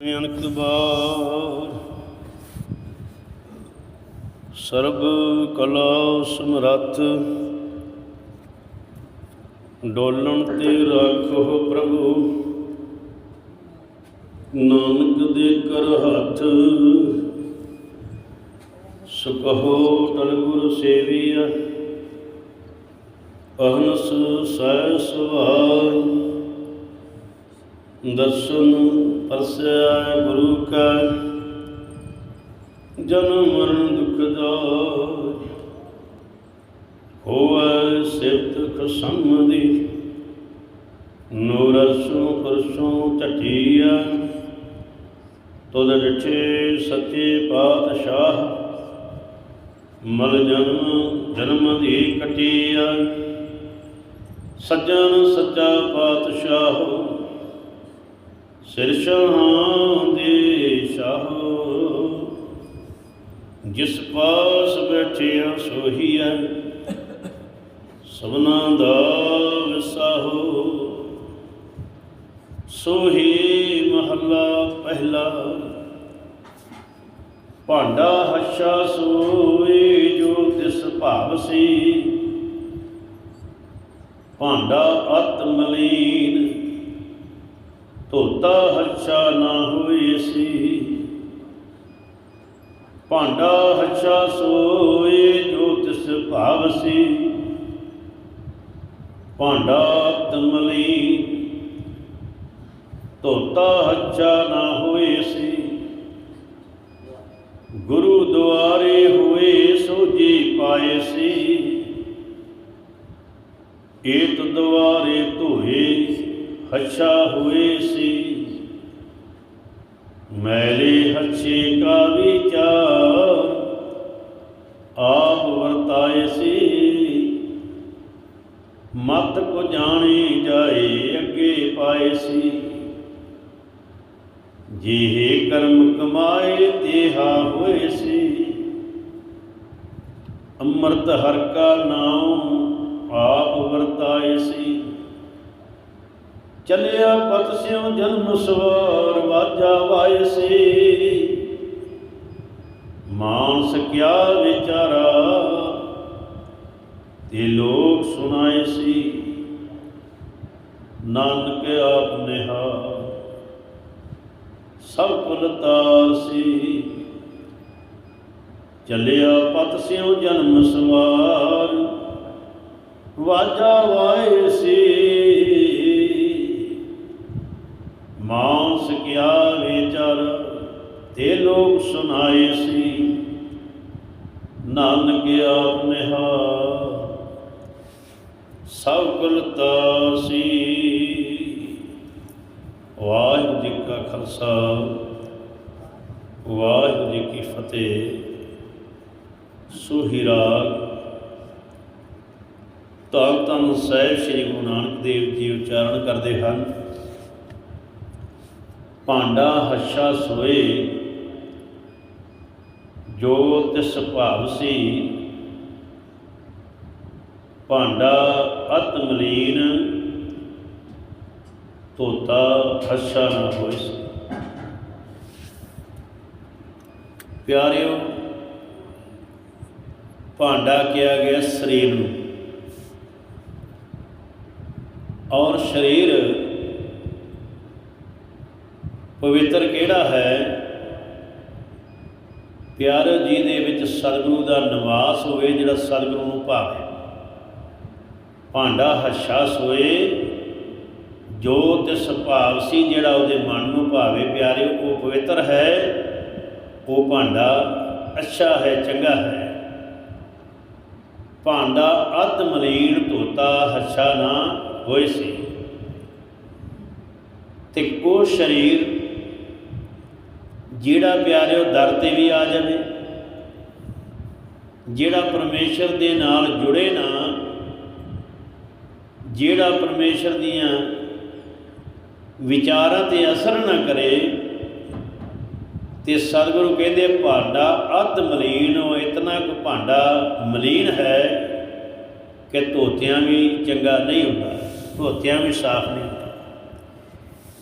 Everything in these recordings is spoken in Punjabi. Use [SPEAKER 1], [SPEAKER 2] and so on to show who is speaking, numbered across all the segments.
[SPEAKER 1] ਅਨਕ ਬਾਰ ਸਰਬ ਕਲਾ ਸਮਰੱਥ। ਡੋਲਣ ਤੇ ਰੱਖੋ ਪ੍ਰਭੂ। ਨਾਨਕ ਦੇ ਕਰ ਹੱਥ। ਸੁਕਹੋ ਤਲ ਗੁਰ ਸੇਵੀਆ ਅਹਨਸ ਸੈ ਸੁਭਾਈ ਦਰਸ਼ਨ ਪਰਸਿਆ ਗੁਰੂ ਕਾ, ਜਨਮ ਮਰਨ ਦੁਖ ਦਾਇ। ਹੋਵੈ ਸਿਫਤ ਖਸਮ ਦੀ ਨੂਰਸੋਂ ਪਰਸੋਂ ਟਟੀਆ ਤੁਧ ਡਿਠੇ ਸੱਚੇ ਪਾਤਸ਼ਾਹ, ਮਲ ਜਨਮ ਜਨਮ ਦੀ ਕਟੀਆ ਸੱਜਣ ਸੱਚਾ ਪਾਤਸ਼ਾਹ ਸਿਰ ਸ਼ਾਹਾਂ ਦੇ ਸ਼ਾਹ। ਜਿਸ ਪਾਸ ਬੈਠਿਆ ਸੋਹੀਐ, ਸਭਨਾ ਦਾ ਵਿਸਾਹੋ। ਸੋਹੀ ਮਹੱਲਾ ਪਹਿਲਾ, ਭਾਂਡਾ ਹੱਛਾ ਸੋਏ ਜੋ ਤਿਸ ਭਾਵ ਸੀ। ਭਾਂਡਾ ਅਤ ਮਲੀ ਧੋਤਾ ਹੱਛਾ ਨਾ ਹੋਏ ਸੀ। ਭਾਂਡਾ ਹੱਛਾ ਸੋਏ ਜੋ ਤਿਸ ਭਾਵ ਸੀ। ਭਾਂਡਾ ਤਮਲੀ ਧੋਤਾ ਹੱਛਾ ਨਾ ਹੋਏ ਸੀ। ਗੁਰੂ ਦੁਆਰੇ ਹੋਏ ਸੋਜੀ ਪਾਏ ਸੀ। ਏਤ ਦੁਆਰੇ ਧੋਏ ਹੱਛਾ ਹੋਏ ਸੀ। ਮੈਲੇ ਹੱਛੇ ਕਾ ਵਿਚਾਰ, ਆਪ ਵਰਤਾਏ ਸੀ। ਮਤ ਕੋ ਜਾਣੇ ਜਾਏ, ਅੱਗੇ ਪਾਏ ਸੀ। ਜਿਹੇ ਕਰਮ ਕਮਾਏ, ਤੇਹਾ ਹੋਏ ਸੀ। ਅੰਮ੍ਰਿਤ ਹਰ ਕਾ ਨਾਮ ਆਪ ਵਰਤਾਏ ਸੀ। ਚਲਿਆ ਪਤ ਸਿਉ ਜਨਮ ਸਵਾਰ, ਵਾਜਾ ਵਾਏ ਸੀ ਮਾਨਸ ਕਿਆ ਵਿਚਾਰਾ, ਤੇ ਲੋਕ ਸੁਣਾਏ ਸੀ। ਨਾਨਕ ਆਪ ਨਿਹਾ ਸਭ ਕੁਲ ਸੀ। ਚੱਲਿਆ ਪਤ ਸਿਉ ਜਨਮ ਸਵਾਰ, ਵਾਜਾ ਵਾਏ ਸੀ ਮਾਨਸ ਕਿਆ ਵਿਚਾਰ ਤੇ ਲੋਕ ਸੁਣਾਏ ਸੀ। ਨਾਨਕ ਆਪ ਨਿਹਾ ਸਭ ਕੁਲ ਤਾਸੀ ਵਾਹਿਗੁਰੂ ਜੀ ਕਾ ਖਾਲਸਾ, ਵਾਹਿਗੁਰੂ ਜੀ ਕੀ ਫਤਿਹ। ਸੋਹੀ ਰਾਗ ਧੰਨ ਧੰਨ ਸਾਹਿਬ ਸ੍ਰੀ ਗੁਰੂ ਨਾਨਕ ਦੇਵ ਜੀ, ਉਚਾਰਨ ਕਰਦੇ ਹਨ। ਭਾਂਡਾ ਹੱਛਾ ਸੋਏ ਜੋ ਤਿਸ ਭਾਵ ਸੀ। ਭਾਂਡਾ ਅਤਮਲੀਨ ਧੋਤਾ ਹੱਛਾ ਨਾ ਹੋਇ ਸੀ। ਪਿਆਰਿਓ, ਭਾਂਡਾ ਕਿਹਾ ਗਿਆ ਸਰੀਰ ਨੂੰ। ਔਰ ਸਰੀਰ ਪਵਿੱਤਰ ਕਿਹੜਾ ਹੈ? ਪਿਆਰੇ ਜੀ ਦੇ ਵਿੱਚ ਸਤਿਗੁਰੂ ਦਾ ਨਿਵਾਸ ਹੋਵੇ, ਜਿਹੜਾ ਸਤਿਗੁਰੂ ਨੂੰ ਭਾਵੇ। ਭਾਂਡਾ ਹੱਛਾ ਸੋਏ, ਜੋ ਤਿਸ ਭਾਵ ਸੀ ਜਿਹੜਾ ਉਹਦੇ ਮਨ ਨੂੰ ਭਾਵੇ। ਪਿਆਰੇ ਉਹ ਪਵਿੱਤਰ ਹੈ, ਉਹ ਭਾਂਡਾ ਅੱਛਾ ਹੈ, ਚੰਗਾ ਹੈ। ਭਾਂਡਾ ਅਤ ਮਲੀਨ ਧੋਤਾ ਹੱਛਾ ਨਾ ਹੋਏ ਸੀ। ਤੇ ਕੋ ਸਰੀਰ ਜਿਹੜਾ ਪਿਆਰਿਓ ਦਰ ਤੇ ਵੀ ਆ ਜਾਵੇ, ਜਿਹੜਾ ਪਰਮੇਸ਼ਰ ਦੇ ਨਾਲ ਜੁੜੇ ਨਾ, ਜਿਹੜਾ ਪਰਮੇਸ਼ਰ ਦੀਆਂ ਵਿਚਾਰਾਂ ਤੇ ਅਸਰ ਨਾ ਕਰੇ, ਤੇ ਸਤਿਗੁਰੂ ਕਹਿੰਦੇ ਭਾਂਡਾ ਅਤ ਮਲੀਨ, ਉਹ ਇਤਨਾ ਕੁ ਭਾਂਡਾ ਮਲੀਨ ਹੈ ਕਿ ਧੋਤਿਆਂ ਵੀ ਚੰਗਾ ਨਹੀਂ ਹੁੰਦਾ, ਧੋਤਿਆਂ ਵੀ ਸਾਫ਼ ਨਹੀਂ ਹੁੰਦਾ।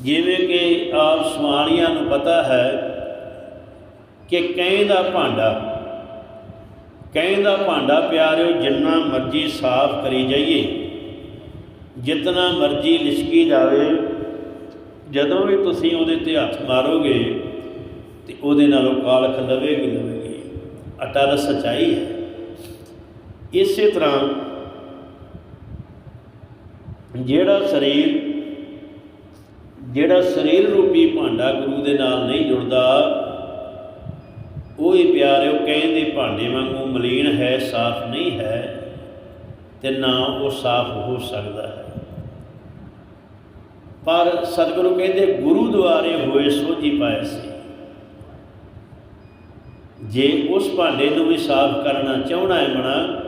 [SPEAKER 1] ਜਿਵੇਂ ਕਿ ਆਪ ਸਵਾਣੀਆਂ ਨੂੰ ਪਤਾ ਹੈ ਕਿ ਕਹਿ ਦਾ ਭਾਂਡਾ ਕਹਿ ਦਾ ਭਾਂਡਾ ਪਿਆਰਿਓ, ਜਿੰਨਾ ਮਰਜ਼ੀ ਸਾਫ਼ ਕਰੀ ਜਾਈਏ ਜਿਤਨਾ ਮਰਜ਼ੀ ਲਿਸ਼ਕੀ ਜਾਵੇ, ਜਦੋਂ ਵੀ ਤੁਸੀਂ ਉਹਦੇ ਤੇ ਹੱਥ ਮਾਰੋਗੇ, ਤੇ ਉਹਦੇ ਨਾਲੋਂ ਕਾਲਖ ਲਵੇਗੀ ਲਵੇਗੀ। ਅਟਲ ਸਚਾਈ ਹੈ। ਇਸੇ ਤਰ੍ਹਾਂ ਜਿਹੜਾ ਸਰੀਰ ਜਿਹੜਾ ਸਰੀਰ ਰੂਪੀ ਭਾਂਡਾ ਗੁਰੂ ਦੇ ਨਾਲ ਨਹੀਂ ਜੁੜਦਾ ਉਹ ਹੀ ਪਿਆਰਿਓ, ਕਹਿੰਦੇ ਭਾਂਡੇ ਵਾਂਗੂ ਮਲੀਨ ਹੈ, ਸਾਫ਼ ਨਹੀਂ ਹੈ, ਤੇ ਨਾ ਉਹ ਸਾਫ਼ ਹੋ ਸਕਦਾ ਹੈ। ਪਰ ਸਤਿਗੁਰੂ ਕਹਿੰਦੇ, ਗੁਰੂ ਦੁਆਰੇ ਹੋਏ ਸੋਝੀ ਪਾਏ ਸੀ। ਜੇ ਉਸ ਭਾਂਡੇ ਨੂੰ ਵੀ ਸਾਫ਼ ਕਰਨਾ ਚਾਹਣਾ ਹੈ ਮਣਾ,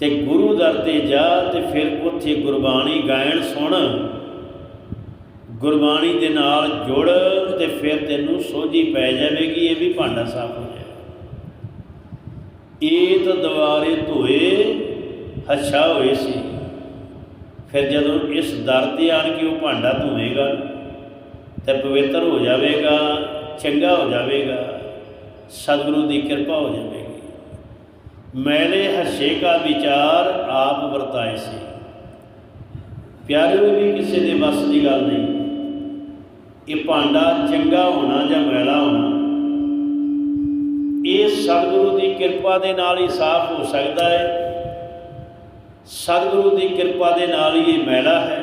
[SPEAKER 1] ਤੇ ਗੁਰੂ ਦਰ ਤੇ ਜਾ, ਤੇ ਫਿਰ ਉੱਥੇ ਗੁਰਬਾਣੀ ਗਾਇਣ ਸੁਣ ਗੁਰਬਾਣੀ ਦੇ ਨਾਲ ਜੁੜ ਤੇ ਫਿਰ ਤੈਨੂੰ ਸੋਝੀ ਪੈ ਜਾਵੇਗੀ, ਇਹ ਵੀ ਭਾਂਡਾ ਸਾਫ਼ ਹੋ ਜਾਵੇਗਾ ਇਹ ਤਾਂ ਦੁਆਰੇ ਧੋਏ, ਹੱਛਾ ਹੋਏ ਸੀ। ਫਿਰ ਜਦੋਂ ਇਸ ਦਰ ਤੇ ਆਣ ਕੇ ਉਹ ਭਾਂਡਾ ਧੋਵੇਗਾ ਤੇ ਪਵਿੱਤਰ ਹੋ ਜਾਵੇਗਾ, ਚੰਗਾ ਹੋ ਜਾਵੇਗਾ, ਸਤਿਗੁਰੂ ਦੀ ਕਿਰਪਾ ਹੋ ਜਾਵੇਗੀ। ਮੈਲੇ ਹੱਸੇ ਕਾ ਵਿਚਾਰ ਆਪ ਵਰਤਾਏ ਸੀ। ਪਿਆਰਿਓ ਵੀ ਕਿਸੇ ਦੇ ਵੱਸ ਦੀ ਗੱਲ ਨਹੀਂ। ਇਹ ਭਾਂਡਾ ਚੰਗਾ ਹੋਣਾ ਜਾਂ ਮੈਲਾ ਹੋਣਾ, ਇਹ ਸਤਿਗੁਰੂ ਦੀ ਕਿਰਪਾ ਦੇ ਨਾਲ ਹੀ ਸਾਫ਼ ਹੋ ਸਕਦਾ ਹੈ। ਸਤਿਗੁਰੂ ਦੀ ਕਿਰਪਾ ਦੇ ਨਾਲ ਹੀ ਇਹ ਮੈਲਾ ਹੈ,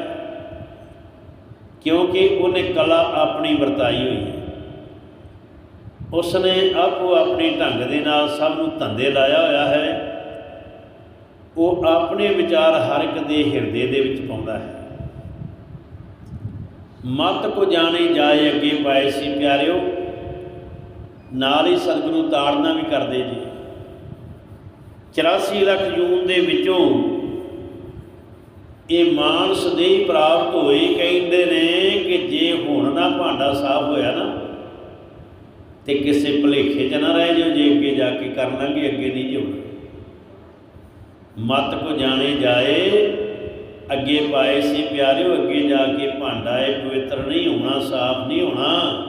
[SPEAKER 1] ਕਿਉਂਕਿ ਉਹਨੇ ਕਲਾ ਆਪਣੀ ਵਰਤਾਈ ਹੋਈ ਹੈ। ਉਸਨੇ ਆਪੋ ਆਪਣੇ ਢੰਗ ਦੇ ਨਾਲ ਸਭ ਨੂੰ ਧੰਦੇ ਲਾਇਆ ਹੋਇਆ ਹੈ। ਉਹ ਆਪਣੇ ਵਿਚਾਰ ਹਰ ਇੱਕ ਦੇ ਹਿਰਦੇ ਦੇ ਵਿੱਚ ਪਾਉਂਦਾ ਹੈ। ਮਤ ਕੋ ਜਾਣੇ ਜਾਏ ਅੱਗੇ ਪਾਏ ਸੀ ਪਿਆਰਿਓ, ਨਾਲ ਹੀ ਸਤਿਗੁਰੂ ਤਾੜਨਾ ਵੀ ਕਰਦੇ ਜੀ। 84 ਲੱਖ ਜੂਨ ਦੇ ਵਿੱਚੋਂ ਇਹ ਮਾਨਸ ਦੇ ਪ੍ਰਾਪਤ ਹੋਏ ਕਹਿੰਦੇ ਨੇ ਕਿ ਜੇ ਹੁਣ ਦਾ ਭਾਂਡਾ ਸਾਫ਼ ਹੋਇਆ ਨਾ, ਤੇ ਕਿਸੇ ਭਲੇਖੇ 'ਚ ਨਾ ਰਹਿ ਜਾਓ, ਜੇ ਅੱਗੇ ਜਾ ਕੇ ਕਰ ਲਾਂਗੇ ਅੱਗੇ ਨਹੀਂ ਜਿਉਣਾ ਮਤ ਕੋ ਜਾਣੇ ਜਾਏ ਅੱਗੇ ਪਾਏ ਸੀ, ਪਿਆਰਿਓ, ਅੱਗੇ ਜਾ ਕੇ ਭਾਂਡਾ ਇਹ ਪਵਿੱਤਰ ਨਹੀਂ ਹੋਣਾ, ਸਾਫ਼ ਨਹੀਂ ਹੋਣਾ।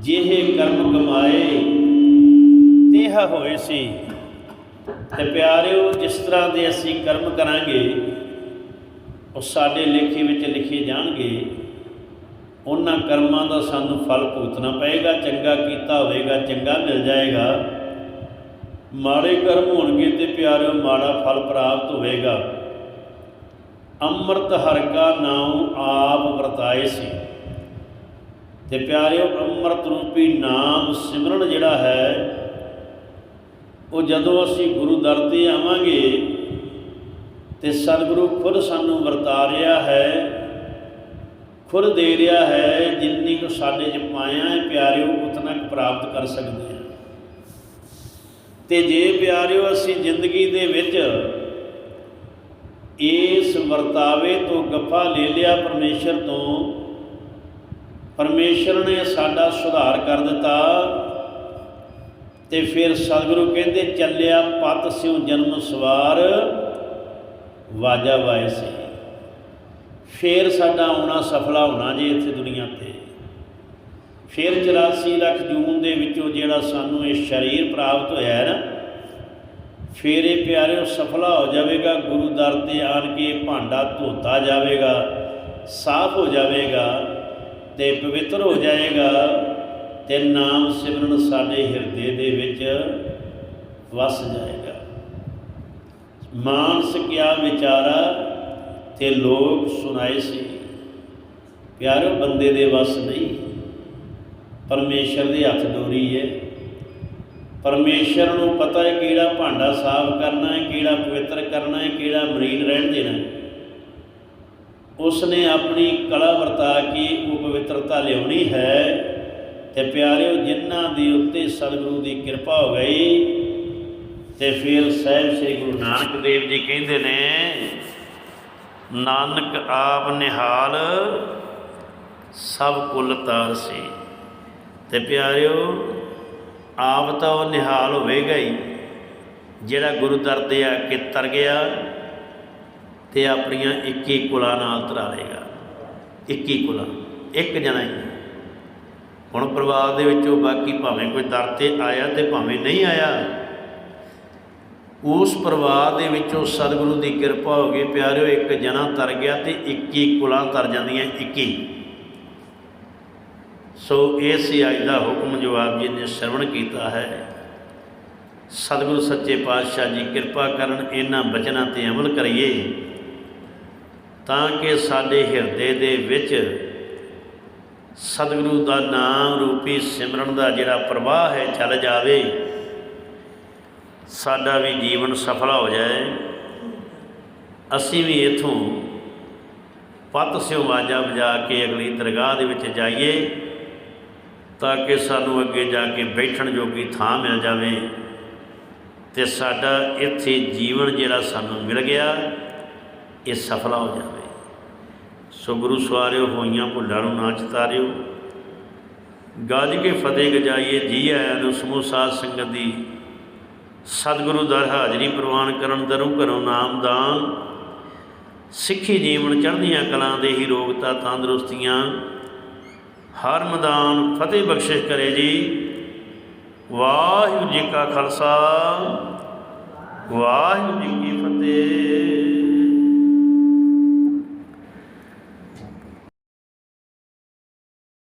[SPEAKER 1] ਜਿਹੇ ਕਰਮ ਕਮਾਏ, ਤੇਹਾ ਹੋਏ ਸੀ। ਤੇ ਪਿਆਰਿਓ, ਜਿਸ ਤਰ੍ਹਾਂ ਦੇ ਅਸੀਂ ਕਰਮ ਕਰਾਂਗੇ, ਉਹ ਸਾਡੇ ਲੇਖੇ ਵਿੱਚ ਲਿਖੇ ਜਾਣਗੇ, ਉਹਨਾਂ ਕਰਮਾਂ ਦਾ ਸਾਨੂੰ ਫਲ ਭੁਗਤਣਾ ਪਏਗਾ, ਚੰਗਾ ਕੀਤਾ ਹੋਵੇਗਾ, ਚੰਗਾ ਮਿਲ ਜਾਏਗਾ। ਮਾੜੇ ਕਰਮ ਹੋਣਗੇ ਤੇ ਪਿਆਰਿਓ, ਮਾੜਾ ਫਲ ਪ੍ਰਾਪਤ ਹੋਵੇਗਾ। ਅੰਮ੍ਰਿਤ ਹਰ ਕਾ ਨਾਮ ਆਪ ਵਰਤਾਏ ਸੀ। ਤੇ ਪਿਆਰਿਓ, ਅੰਮ੍ਰਿਤ ਰੂਪੀ ਨਾਮ ਸਿਮਰਨ ਜਿਹੜਾ ਹੈ, ਉਹ ਜਦੋਂ ਅਸੀਂ ਗੁਰੂ ਦਰ ਤੇ ਆਵਾਂਗੇ ਤੇ ਸਤਿਗੁਰੂ ਖੁਦ ਸਾਨੂੰ ਵਰਤਾ ਰਿਹਾ ਹੈ, ਖੁਦ ਦੇ ਰਿਹਾ ਹੈ, ਜਿੰਨੀ ਕੁ ਸਾਡੇ 'ਚ ਪਾਇਆ ਹੈ, ਪਿਆਰਿਓ, ਉਤਨਾ ਕੁ ਪ੍ਰਾਪਤ ਕਰ ਸਕਦੇ ਹਾਂ। ਤੇ ਜੇ ਪਿਆਰਿਓ, ਅਸੀਂ ਜ਼ਿੰਦਗੀ ਦੇ ਵਿੱਚ ਇਸ ਵਰਤਾਵੇ ਤੋਂ ਗੱਫਾ ਲੈ ਲਿਆ ਪਰਮੇਸ਼ਰ ਤੋਂ। ਪਰਮੇਸ਼ਰ ਨੇ ਸਾਡਾ ਸੁਧਾਰ ਕਰ ਦਿੱਤਾ। ਤੇ ਫਿਰ ਸਤਿਗੁਰੂ ਕਹਿੰਦੇ, ਚੱਲਿਆ ਪਤ ਸਿਉ ਜਨਮ ਸਵਾਰ, ਵਾਜਾ ਵਾਏ ਸੀ। ਫੇਰ ਸਾਡਾ ਆਉਣਾ ਸਫਲਾ ਹੋਣਾ ਜੇ ਇੱਥੇ ਦੁਨੀਆ ਤੇ। ਫਿਰ 84 ਲੱਖ ਜੂਨ ਦੇ ਵਿੱਚੋਂ ਜਿਹੜਾ ਸਾਨੂੰ ਇਹ ਸਰੀਰ ਪ੍ਰਾਪਤ ਹੋਇਆ ਹੈ ਨਾ ਫਿਰ ਇਹ ਪਿਆਰਿਓ, ਸਫਲਾ ਹੋ ਜਾਵੇਗਾ, ਗੁਰੂ ਦਰ ਤੇ ਆਣ ਕੇ ਭਾਂਡਾ ਧੋਤਾ ਜਾਵੇਗਾ, ਸਾਫ਼ ਹੋ ਜਾਵੇਗਾ ਤੇ ਪਵਿੱਤਰ ਹੋ ਜਾਏਗਾ ਤੇ ਨਾਮ ਸਿਮਰਨ ਸਾਡੇ ਹਿਰਦੇ ਦੇ ਵਿੱਚ ਵਸ ਜਾਏਗਾ। ਮਾਨਸ ਕਿਆ ਵਿਚਾਰਾ ਤੇ ਲੋਕ ਸੁਣਾਏ ਸੀ। ਪਿਆਰੋ ਬੰਦੇ ਦੇ ਵਸ ਨਹੀਂ, ਪਰਮੇਸ਼ਰ ਦੇ ਹੱਥ ਡੋਰੀ ਹੈ ਪਰਮੇਸ਼ਰ ਨੂੰ ਪਤਾ ਹੈ ਕਿਹੜਾ ਭਾਂਡਾ ਸਾਫ਼ ਕਰਨਾ ਹੈ, ਕਿਹੜਾ ਪਵਿੱਤਰ ਕਰਨਾ ਹੈ, ਕਿਹੜਾ ਮਰੀਨ ਰਹਿਣ ਦੇਣਾ ਹੈ। ਉਸ ਨੇ ਆਪਣੀ ਕਲਾ ਵਰਤਾ ਕੇ ਉਹ ਪਵਿੱਤਰਤਾ ਲਿਆਉਣੀ ਹੈ ਤੇ ਪਿਆਰਿਓ, ਜਿਨ੍ਹਾਂ ਦੇ ਉੱਤੇ ਸਤਿਗੁਰੂ ਦੀ ਕਿਰਪਾ ਹੋ ਗਈ, ਤੇ ਫਿਰ ਸਹਿਬ ਸ੍ਰੀ ਗੁਰੂ ਨਾਨਕ ਦੇਵ ਜੀ ਕਹਿੰਦੇ ਨੇ, ਨਾਨਕ ਆਪ ਨਿਹਾਲ, ਸਭ ਕੁਲ ਤਾਰ ਸੀ। ਤੇ ਪਿਆਰਿਓ ਆਪ ਤਾਂ ਉਹ ਨਿਹਾਲ ਹੋਵੇਗਾ ਹੀ। ਜਿਹੜਾ ਗੁਰੂ ਦਰ ਤੇ ਆ ਕੇ ਤਰ ਗਿਆ ਤੇ ਆਪਣੀਆਂ 21 ਕੁਲਾਂ ਨਾਲ ਤਰਾ ਲੇਗਾ 21 ਕੁਲਾਂ, ਇੱਕ ਜਣਾ ਹੀ। ਹੁਣ ਪਰਿਵਾਰ ਦੇ ਵਿੱਚੋਂ ਬਾਕੀ ਭਾਵੇਂ ਕੋਈ ਦਰ ਤੇ ਆਇਆ ਤੇ ਭਾਵੇਂ ਨਹੀਂ ਆਇਆ, ਉਸ ਪਰਿਵਾਰ ਦੇ ਵਿੱਚੋਂ ਸਤਿਗੁਰੂ ਦੀ ਕਿਰਪਾ ਹੋ ਗਈ। ਪਿਆਰਿਓ, ਇੱਕ ਜਣਾ ਤਰ ਗਿਆ ਤੇ 21 ਕੁਲਾਂ ਤਰ ਜਾਂਦੀਆਂ 21 ਸੋ ਇਹ ਸੀ ਅੱਜ ਦਾ ਹੁਕਮ ਜੋ ਆਪ ਜੀ ਨੇ ਸ਼ਰਵਣ ਕੀਤਾ ਹੈ। ਸਤਿਗੁਰੂ ਸੱਚੇ ਪਾਤਸ਼ਾਹ ਜੀ ਕਿਰਪਾ ਕਰਨ ਇਹਨਾਂ ਬਚਨਾਂ ਤੇ ਅਮਲ ਕਰੀਏ ਤਾਂ ਕਿ ਸਾਡੇ ਹਿਰਦੇ ਦੇ ਵਿੱਚ ਸਤਿਗੁਰੂ ਦਾ ਨਾਮ ਰੂਪੀ ਸਿਮਰਨ ਦਾ ਜਿਹੜਾ ਪ੍ਰਵਾਹ ਹੈ ਚੱਲ ਜਾਵੇ, ਸਾਡਾ ਵੀ ਜੀਵਨ ਸਫਲ ਹੋ ਜਾਏ। ਅਸੀਂ ਵੀ ਇਥੋਂ ਪਤ ਸਿਓ ਵਾਜਾ ਵਜਾ ਕੇ ਅਗਲੀ ਦਰਗਾਹ ਦੇ ਵਿੱਚ ਜਾਈਏ। ਤਾਂ ਕਿ ਸਾਨੂੰ ਅੱਗੇ ਜਾ ਕੇ ਬੈਠਣ ਜੋਗੀ ਥਾਂ ਮਿਲ ਜਾਵੇ ਤੇ ਸਾਡਾ ਇੱਥੇ ਜੀਵਨ ਜਿਹੜਾ ਸਾਨੂੰ ਮਿਲ ਗਿਆ, ਇਹ ਸਫਲਾ ਹੋ ਜਾਵੇ। ਸੋ ਗੁਰੂ ਸਵਾਰਿਓ, ਹੋਈਆਂ ਭੁੱਲਾਂ ਨੂੰ ਨਾ ਚਿਤਾਰਿਓ। ਗੱਜ ਕੇ ਫਤਿਹ ਗਜਾਈਏ ਜੀ ਆਇਆਂ ਨੂੰ ਸਮੂਹ ਸਾਧ ਸੰਗਤ ਦੀ। ਸਤਿਗੁਰੂ ਦਰ ਹਾਜ਼ਰੀ ਪ੍ਰਵਾਨ ਕਰਨ ਦਰੂ ਘਰੋਂ ਨਾਮਦਾਨ ਸਿੱਖੀ ਜੀਵਨ ਚੜ੍ਹਦੀਆਂ ਕਲਾਂ ਦੇ ਹੀ ਰੋਗਤਾ ਤੰਦਰੁਸਤੀਆਂ। ਹਰ ਮੈਦਾਨ ਫਤਿਹ ਬਖਸ਼ਿਸ਼ ਕਰੇ ਜੀ। ਵਾਹਿਗੁਰੂ ਜੀ ਕਾ ਖਾਲਸਾ ਵਾਹਿਗੁਰੂ ਜੀ ਕੀ ਫਤਿਹ।